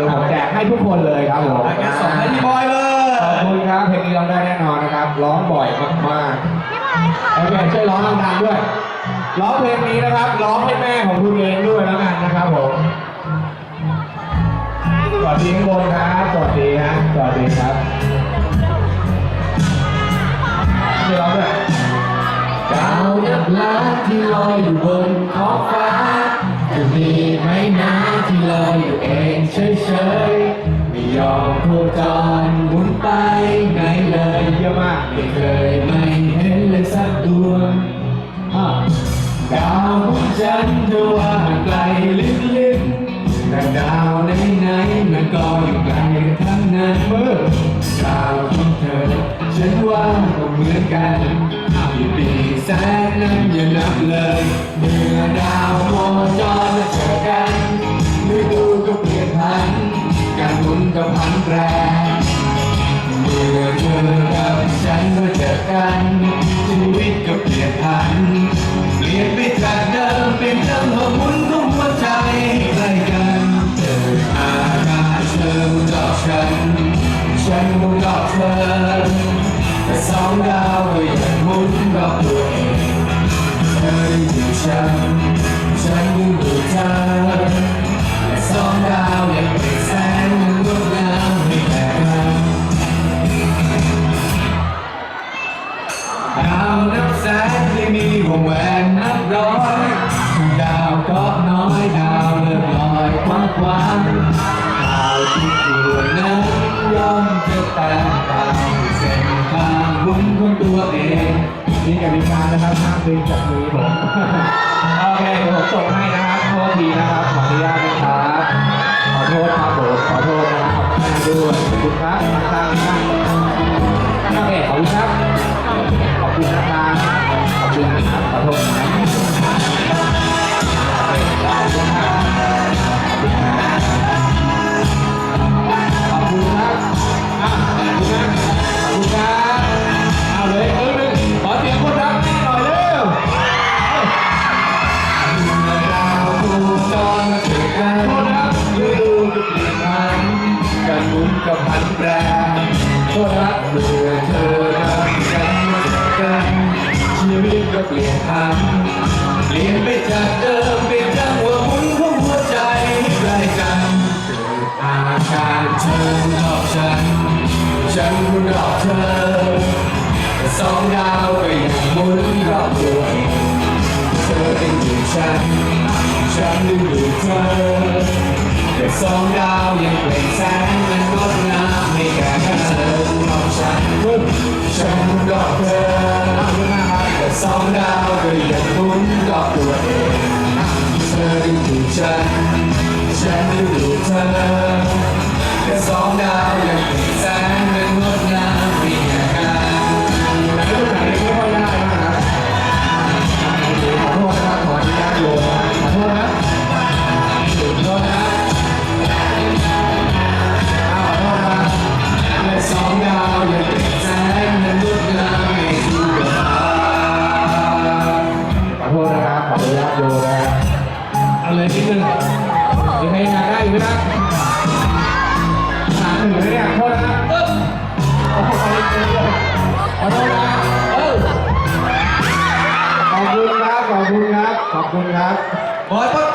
ดี๋ยวผมแจกให้ทุกคนเลยครับผมงั้นส่งให้พี่บอยเลขอบยคุณครับเพลงนี้ร้องได้แน่นอนนะครับ ร้องบ่อยมากๆโอเคช่วยร้องดังๆด้วย ร้องเพลงนี้นะครับ ร้องให้แม่ของคุณเองด้วยแล้วกันนะครับผม สวัสดีข้างบนครับ สวัสดีฮะ สวัสดีครับช่วยร้องด้วยดาวนับล้านที่ลอยอยู่บนท้องฟ้าจะมีไหมนะที่ ลอยอยู่เองเฉยๆ ไม่ยอมโคจรหมุนไปไหนเลยเยอะมากไม่เคยไม่เห็นเลยสักดวงดาวของฉันเธอว่าไกลลึกๆแต่ดาวไหนๆมันก็อยู่ไกลกันทั้งนั้นเมื่อดาวของเธอ ฉันว่าก็เหมือนกันกี่ปีแสนนั้นอย่านับเลยเมื่อดาวโคจรเจอ ดูก็เปลี่ยนพันการหมุนก็พันแปรเมื่อเธอกับฉันมาเจอกันชีวิตก็เปลี่ยนผันเปลี่ยนไปจากเดิมเป็นจังหวะหมุนของหัวใจใกล้กันเจออาการเธอมุนรอบฉันฉันมุนรอบเธอแต่สองดาวก็ยังหมุนรอบตัวเองเธอได้อยู่ฉันฉันยัง นับแสนที่มีวงแหวนนับร้อยดาวก็น้อยดาวเลื่อนลอยกว้างว้างดาวที่ดวนั้นย่อมจะแตกต่างเส้นทางหมุนของตัวเองนี่กติกานะครับห้ามดึงจากมือผมโอเคผมส่งให้นะครับโทษทีนะครับขออนุญาตนะครับ ขอโทษนะครับขอบคุณครับอะขอบคุณนะขอบคุณครับเอาเลยเออหนึ่งขอเสียงคนรักแม่หน่อยเร็วเมื่อดาวโคจรมาเจอกันฤดูก็เปลี่ยนผันการหมุนก็พันแปรโทษนะครับเมื่อเธอกับฉันมาเจอกัน เปลี่ยนผันเปลี่ยนไปจากเดิมเป็นจังหวะหมุนของหัวใจใกล้กันเกิดอาการเธอรอบฉัน ฉันรอบเธอแต่สองดาวก็ยังหมุนรอบตัวเองเธอเป็นอยู่ฉัน ฉันยังอยู่เธอแต่สองดาวยังเปล่งแสงมันงดงามไม่แก่เธอรอบฉันฉันรอบเธอ สองดาวก็ยังหมุนรอบตัวเองเธอดึงดูดฉันฉันดึงดูดเธอแค่สองดาว เอาเลยนิดนึงมีใครอยากได้อยู่ไหมนะหาหนึ่งเลยเนี่ยโทษนะเออโอ้โหขอโทษนะเออขอบคุณครับ ขอบคุณครับ ขอบคุณครับบอยป